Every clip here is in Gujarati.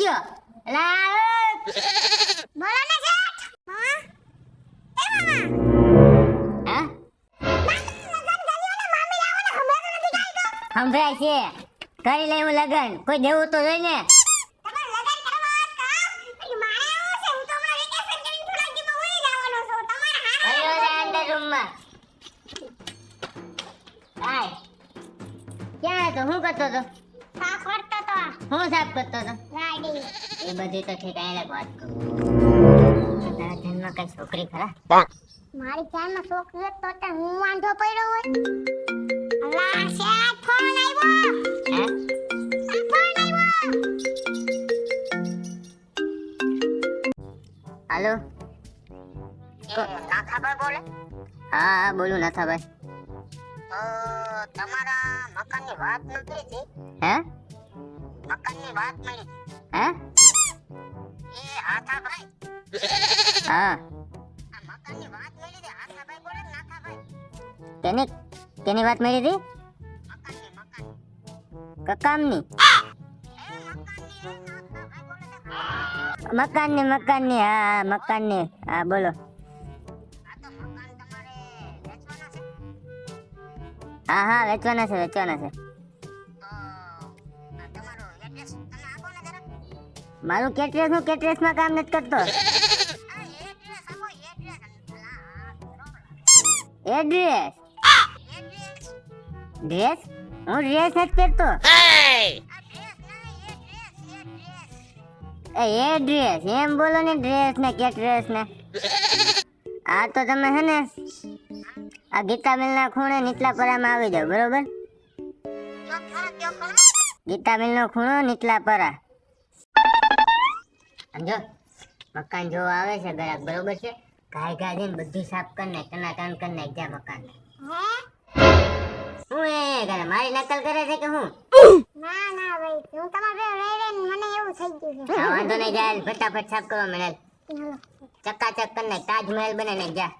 ગયો? એલા બોલો ને શેઠ. મામા એ મામા. સંભળાય છે. કરી લેવું લગન. કોઈ દેવું તો જોઈ ને. મારે હારા ક્યાં હતો? હું કરતો હતો? હું સાફ કરતો હતો? ગાડી. એ બધી તો ઠીક આયલા વાત કરું. તારા ધ્યાનમાં કઈ છોકરી ખરા? મારી ધ્યાનમાં છોકરી તો તો હું વાંધો પડ્યો હોય અલા શેઠ ફોન આવ્યો. હે? આ ફોન આવ્યો. હાલો? નાથાભાઈ બોલે? હા હા બોલું નાથાભાઈ. તમારા મકાનની વાત નથી હતી હે? મકાનની વાત મળી હે? એ હાથાભાઈ હા. મકાનની વાત મળી છે હાથાભાઈ બોલે ને નાથાભાઈ. તેની તેની વાત મળી હતી મકાનની મકાન. કકામની મકાનની મકાનની હા મકાનની. હા બોલો. હા હા વેચવાના છે વેચવાના છે. મારું કેટરેસ કેટલેસમાં કામ નથી કરતો. એડ્રેસ ડ્રેસ હું ડ્રેસ નથી કરતો. એ ડ્રેસ એમ બોલો ને ડ્રેસ ને કેટરેસ ને. આ તો તમે હે ને આ ગીતાબેનના ખૂણે નીચલા પરામાં આવી જાવ બરોબર? ગીતાબેન ગીતાબેનનો ખૂણો નીચલા પરા સમજો? મકાન જો આવે છે ગરાક બરોબર છે? ગાય ગાય જઈને બધું સાફ કરી નાખ તના તન કરી નાખ જા મકાન. હે એ? કરે મારી નકલ કરે છે કે હું? ના ના ભાઈ હું તમારે રે મને એવું થઈ ગયું છે. વાંધો નહીં જાય ફટાફટ સાફ કરવા મળે. ચકાચક કરી નાખ તાજમહેલ બને નાખ જા.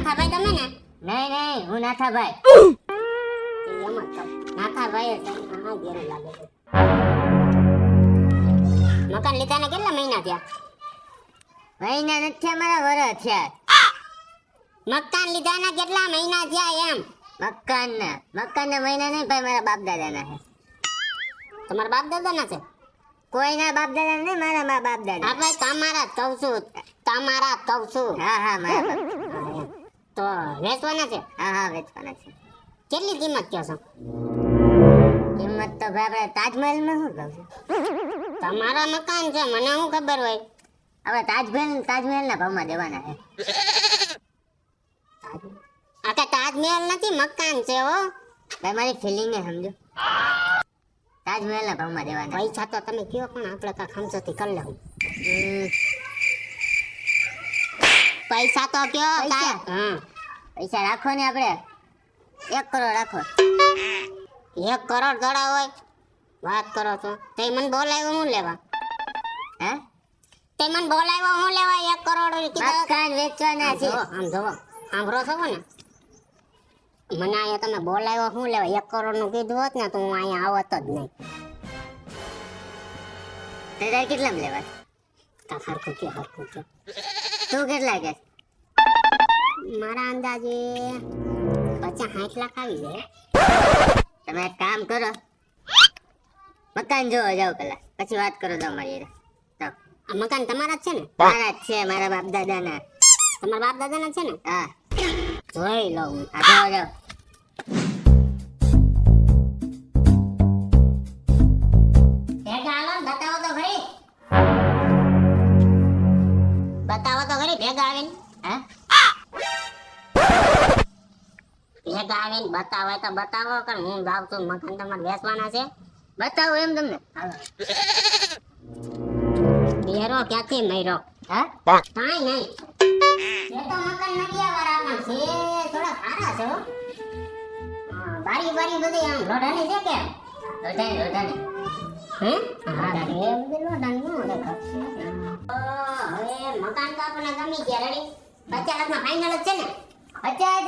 નાથાભાઈ તમે ને? નહીં નહીં હું નાથાભાઈ. નાથાભાઈ જ. હા ઘેરું લાગે છે. મકાન લીધાને કેટલા મહિના થયા? મહિના નથી થયા મારા વરસ થયા. મકાન લીધાના કેટલા મહિના થયા એમ? મકાનના. મકાનના મહિના નહીં ભાઈ મારા બાપ દાદાના છે. તમારા બાપ દાદાના છે? કોઈના બાપ દાદા નહીં મારા મા બાપ દાદા હા ભાઈ તમારા કહું છું. તમારા કહું છું. હા હા મારા તો વેચવાના છે? હા હા વેચવાના છે. કેટલી કિંમત કહો છો? કિંમત તો ભાઈ આપણે તાજમહેલમાં શું કહું છું? તમારા મકાન છે મને શું ખબર હોય? આપણે તાજમહેલ તાજમહેલના ભાવમાં દેવાના છે. આખા તાજમહેલ નથી મકાન છે હો. ભાઈ મારી ફિલિંગ ને સમજો. તાજમહેલના ભાવમાં દેવાના. પૈસા તો તમે કયો પણ આપણે કાંઈ ખમચોથી કરી લઉં. પૈસા તો કયો હા. પૈસા રાખો ને આપણે. એક કરોડ રાખો. એક કરોડ દડા હોય. વાત કરો છો. તે મને બોલાવ્યો હું લેવા? હે? તે મને બોલાવ્યો હું લેવા? એક કરોડ કીધા મકાન વેચવાના છે. આમ જોવો સાંભળો છો ને મને અહીંયા તમે બોલાવ્યો શું લેવા? એક કરોડનું કીધું હોત ને તો હું અહીંયા આવત જ નહીં. તે તારે કેટલામાં લેવા તા હરખું કે હરખું કે તું કેટલા કે મારા અંદાજે પચાસ સાઠ લાખ આવી જાય. તમે એક કામ કરો. મકાન જોવા જાઓ પેલા. પછી વાત કરો તો જાઓ આ મકાન તમારા જ છે ને? મારા જ છે મારા બાપ દાદાના. તમારા બાપ દાદાના છે ને? હા. જોઈ લઉં. આ જાઓ. જાઓ બતાવો તો ખરી. બતાવો તો ખરી ભેગા આવીને. ભેગા આવીને બતાવો તો બતાવો કે હું ગાવ છું. મકાન તમારે વેચવાના છે. બતાવો એમ તમને. બેરો ક્યાંથી મર્યો? હા? કાંઈ નહીં. એ તો મકાન નડિયાવાળા પણ છે. થોડા સારા છો. બારી બારી બધી આમ લોઢાની છે કે? લોઢાની લોઢાને હે? હા એ બધી લોઢાની નો દેખાય. હવે મકાન તો આપણને ગમી ગયા. રેડી પચાસ લાખમાં ફાઇનલ જ છે ને? પચાસ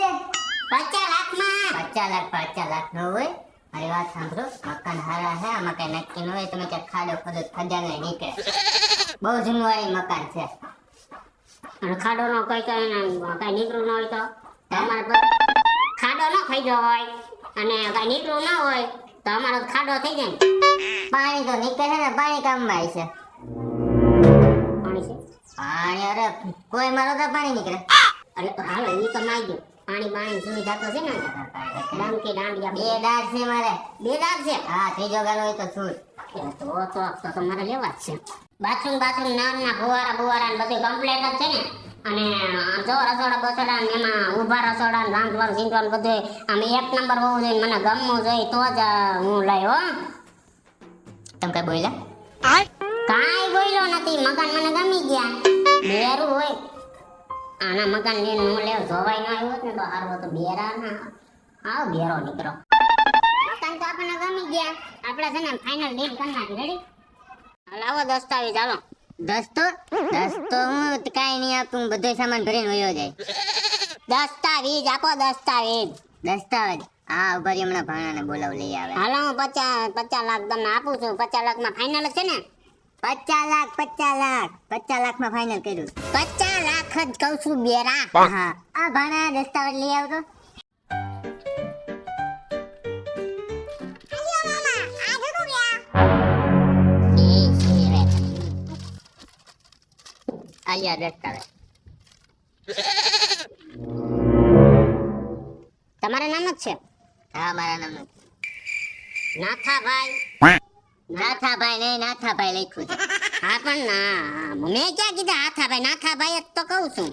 પચાસ લાખ પચાસ લાખ નો હોય. મારી વાત સાંભળો. મકાન હારા હે આમાં કઈ નક્કી ન હોય. તમે ક્યાંક ખાડો ખોદો ખજાનો નીકળે. બહુ જૂનું વાળી મકાન છે. અને ખાડો નો કોઈ કઈ કઈ નીકળું ન હોય તો? અમારે ખાડો ન ખાઈ ગયો હોય. અને કઈ નીકળું ના હોય તો અમારો ખાડો થઈ જાય પાણી તો નીકળે છે ને પાણી કામમાં છે. પાણી છે? પાણી અરે કોઈ મારો તો પાણી નીકળે. અરે હાલ ઈ તો નાઈ ગયું પાણી પાણી સુવિધા તો છે ને ડાંકી દાંડિયા બે દાંત છે મારે. બે દાંત છે? હા ત્રીજો ગાલો હોય તો છૂટ તો તો તો તમારે લેવા જ છે. બાથરૂમ બાથરૂમ નાના ફુવારા બુવારા ને બધું કમ્પ્લેટ જ છે ને. અને જો રસોડા બસોડા ને એમાં ઊભા રસોડા ને રાંધવાનું સીંધવાનું બધું આમ એક નંબર હોવું જોઈએ મને ગમવું જોઈએ તો જ હું લઈ હો. તમે કઈ બોલ્યા? કાંઈ બોલ્યો નથી. મકાન મને ગમી ગયા. બેરું હોય. આના મકાન ને નો લેવ જોવાય ન આવ્યો હોત ને તો હારો તો બેરા ના. આવ બેરો નીકળો મકાન તો આપણને ગમી ગયા. આપણે છે ને ફાઇનલ ડીલ કરી નાખી. રેડી લાવો દસ્તાવેજ હાલો. દસ્તો? દસ્તો હું કઈ નહીં આપું. બધો સામાન ભરીને વયો જાય. દસ્તાવેજ આપો દસ્તાવેજ. દસ્તાવેજ? હા ઊભા રહી હમણાં ભાણાને બોલાવ લઈ આવે. હાલો હું પચાસ પચાસ લાખ તમને આપું છું. પચાસ લાખમાં ફાઇનલ છે ને? પચાસ લાખ પચાસ લાખ પચાસ લાખમાં ફાઇનલ કર્યું. પચાસ લાખ જ કહું છું બેરા. હા. આ ભાણા દસ્તાવેજ લઈ આવતો એ આલિયા દસ્તાવેજ તમારા નામ જ છે? હા મારા નામ નાથાભાઈ. નાથાભાઈ નહીં નાથાભાઈ લખ્યું છે. હા પણ ના મેં ક્યાં કીધા હાથાભાઈ? નાથાભાઈ જ તો કહું છું.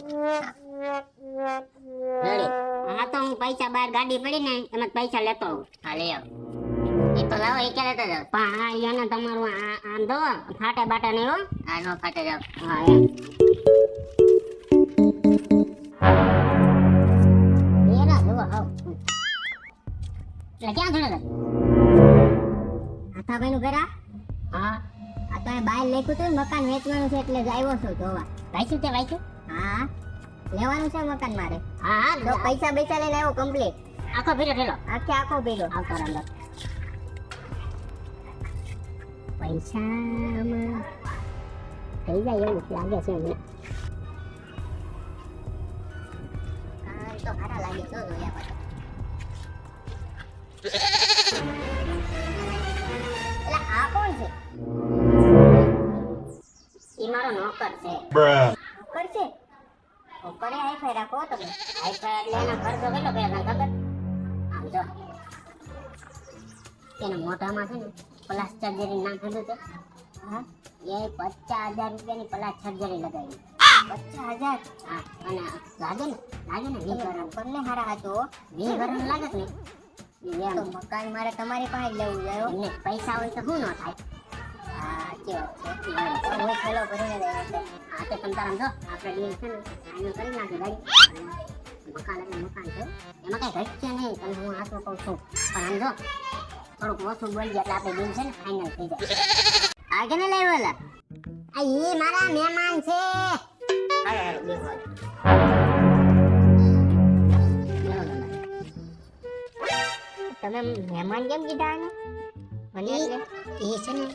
હા તો હું પૈસા બહાર ગાડી પડી ને એમાં પૈસા લેતો આવું. હા લઈ આવ. એ તો લાવો એ ક્યારે લેતા જાવ? પણ એને તમારું આમ દો ફાટે બાટે નહીં હો. નો ફાટે જાવ. હા એમ. ક્યાં જોડે નાથાભાઈ નું ઘર આ હા. આ તો બાય લખ્યું તું મકાન વેચવાનું છે એટલે જ આવ્યો છું જોવા. વાંચ્યું તે વાંચ્યું હા. લેવાનું છે મકાન મારે. હા હા તો પૈસા પૈસા લઈને આવ્યો કમ્પ્લીટ આખો ભીડો ઠેલો. આખે આખો ભીડો આવતો અંદર પૈસામાં થઈ જાય એવું લાગે છે મને. હાઈફાઈ રાખો તમે. આઈફા એટલે એનો ખર્ચો કેટલો કર્યો તને ખબર? આમ જો. એના મોઢામાં છે ને પ્લાસ સર્જરી છે. હા? એ પચાસ હજાર રૂપિયાની પ્લાસ સર્જરી લગાવી. પચાસ હજાર? હા અને લાગે ને લાગે ને વીસ વર્ષ નોકરને હારા હતો. વીસ વર્ષ લાગે ને. મકાન મારે તમારી પાસે લેવું જોઈએ હો. પૈસા હોય તો શું ન થાય? હા વાત છે. આ તો તમ જો. આપણે ડીલ છે ને ફાઇનલ કરી નાખી ગાડી મકાન એટલે મકાન છે. એમાં કઈ ઘટશે નહીં તને હું આટલું કહું છું. પણ આમ જો થોડુંક ઓછું બોલી એટલે આપણે ડીલ છે ને ફાઇનલ થઈ જાય. આ કેને લાવ્યો આ ઈ મારા મહેમાન છે. હાલો હાલો બેસો તમે મહેમાન કેમ કીધા આને? મને ઈ છે ને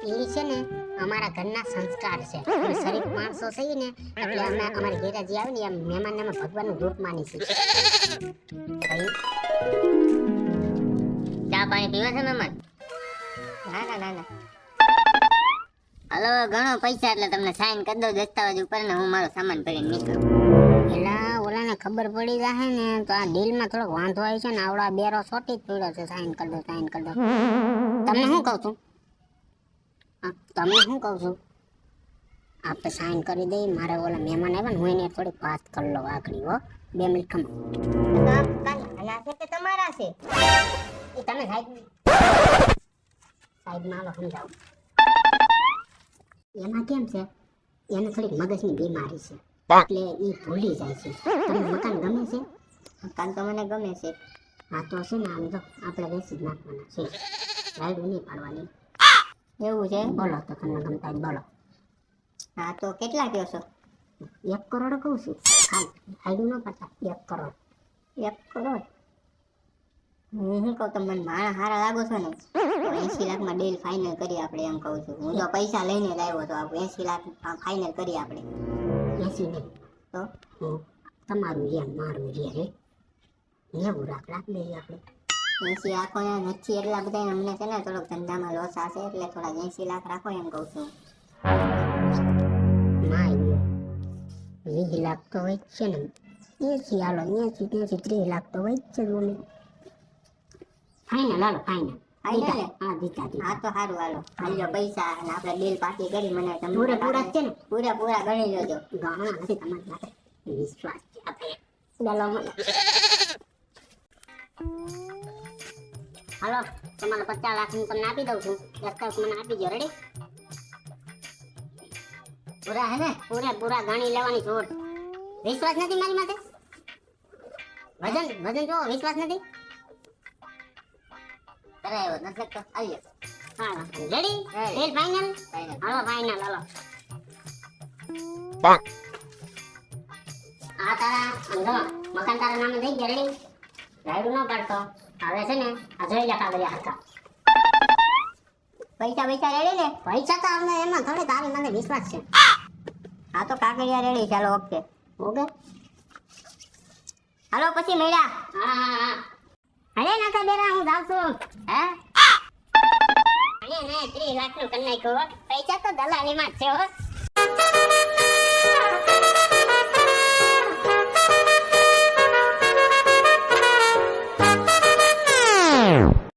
ઈ છે ને, અમારા ઘરના સંસ્કાર છે. શરીફ માણસો છીએ ને, એટલે અમે અમારી ઘેરે જે આવે ને એમ મહેમાનને અમે ભગવાનનું રૂપ માની છીએ. ચા પાણી પીવા છે મહેમાન? ના ના ના ના. હલો, ઘણો પૈસા એટલે તમને સાઈન કરી દો દસ્તાવેજ ઉપર ને હું મારો સામાન ભરીને નીકળું. એલા, ઓલાને ખબર પડી જાય ને, તો આ ડીલમાં થોડોક વાંધો આવી છે ને, આવડા બેરો સોટી જ પડ્યો છે સાઈન કરી દો સાઈન કરી દો. તમને શું કહું છું? તમને શું કહું છું? આપણે સાઈન કરી દઈ મારે ઓલા મહેમાન આવ્યા ને હું એને થોડીક વાત કરી લઉં આખરી હો. બે મિનિટ ખમો. છે કે તમારા છે? એ તમે સાહેબ સાહેબમાં આવો સમજાવો. એમાં કેમ છે? એને થોડીક મગજની બીમારી છે. એટલે એ ભૂલી જાય છે. તમને મકાન ગમે છે? મકાન તો મને ગમે છે. હા તો છે ને આમ જો આપણે વેચી જ નાખવાના છે. રાઈડ નહીં પાડવાની. એવું છે? બોલો તો તમને ગમતા બોલો. હા તો કેટલા કહો છો એક કરોડ કહું છું. રાઈડ ન પાડતા. એક કરોડ. એક કરોડ? હું શું કહું તમને? માણા હારા લાગો છો ને? એસી લાખમાં ડીલ ફાઇનલ કરી આપણે એમ કહું છું. હું તો પૈસા લઈને જ આવ્યો તો એસી લાખ ફાઇનલ કરી આપણે. એસી નહીં. તો? તમારું રે મારું જે રે નેવું લાખ લાખ દઈએ આપણે. એસી રાખો ને નથી એટલા બધા અમને છે ને થોડોક ધંધામાં લોસ આવશે એટલે થોડા એસી લાખ રાખો એમ કહું છું. વીસ લાખ તો હોય જ છે ને. એસી હાલો એસી ત્યાંથી ત્રીસ લાખ તો હોય જ છે મમ્મી ફાઇનલ હાલો ફાઇનલ ને? હા દીધા હા તો સારું હાલો. હાલો પૈસા અને આપણે બિલ પાર્ટી કરી મને તમને પૂરે પૂરા છે ને? પૂરા પૂરા ગણી લેજો. ગણવા નથી તમારી માટે વિશ્વાસ છે આપણે ચાલો મને હાલો તમારે પચાસ લાખ હું તમને આપી દઉં છું. દસ્તાવેજ મને આપી દો રેડી પૂરા હે ને? પૂરે પૂરા ગાણી લેવાની છોડ. વિશ્વાસ નથી મારી માથે? વજન વજન જો વિશ્વાસ નથી? કરાયો નથી તો આવ્યો હા રેડી ડીલ ફાઇનલ હલો હાલો ફાઇનલ હાલો. આ તારા મકાન તારા નામે થઈ ગયા રેડી રાયડું ન પાડતો. હવે છે ને આ જોઈ લે કાગળિયા હરખા પૈસા પૈસા રેડી ને? પૈસા તો અમને એમાં થોડી તારી મને વિશ્વાસ છે. હા તો કાકડિયા રેડી ચાલો ઓકે. ઓકે? હાલો પછી હા અરે નાકા બેરા હું જાઉં છું. હે? અરે ને ત્રીસ લાખનું કરી નાખ્યું પૈસા તો દલાલી માં છે હો.